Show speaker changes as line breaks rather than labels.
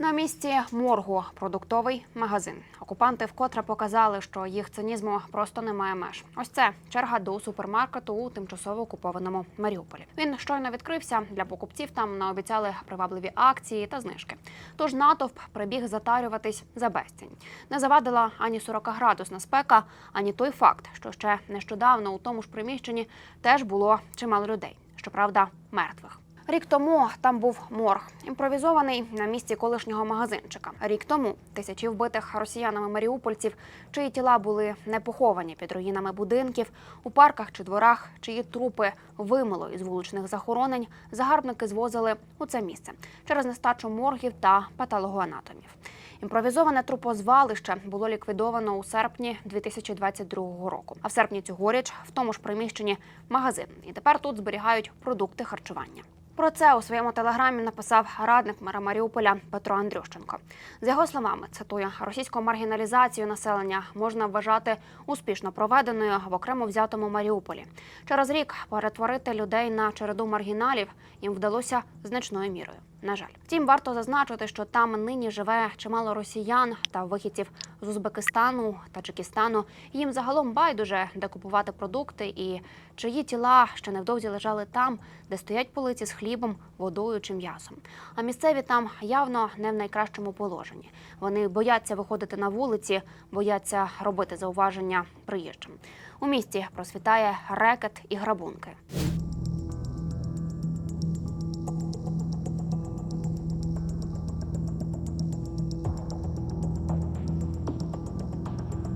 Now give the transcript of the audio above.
На місці моргу продуктовий магазин. Окупанти вкотре показали, що їх цинізму просто немає меж. Ось це черга до супермаркету у тимчасово окупованому Маріуполі. Він щойно відкрився для покупців. Там наобіцяли привабливі акції та знижки. Тож натовп прибіг затарюватись за безцінь. Не завадила ані 40-градусна спека, ані той факт, що ще нещодавно у тому ж приміщенні теж було чимало людей. Щоправда, мертвих. Рік тому там був морг, імпровізований на місці колишнього магазинчика. Рік тому тисячі вбитих росіянами маріупольців, чиї тіла були не поховані під руїнами будинків, у парках чи дворах, чиї трупи вимило із вуличних захоронень, загарбники звозили у це місце через нестачу моргів та патологоанатомів. Імпровізоване трупозвалище було ліквідовано у серпні 2022 року. А в серпні цьогоріч в тому ж приміщенні магазин. І тепер тут зберігають продукти харчування. Про це у своєму телеграмі написав радник мера Маріуполя Петро Андрющенко. За його словами, цитую, російську маргіналізацію населення можна вважати успішно проведеною в окремо взятому Маріуполі. Через рік перетворити людей на череду маргіналів їм вдалося значною мірою. На жаль, втім, варто зазначити, що там нині живе чимало росіян та вихідців з Узбекистану, Таджикистану. Їм загалом байдуже, де купувати продукти і чиї тіла ще невдовзі лежали там, де стоять полиці з хлібом, водою чи м'ясом. А місцеві там явно не в найкращому положенні. Вони бояться виходити на вулиці, бояться робити зауваження приїжджим. У місті просвітає рекет і грабунки.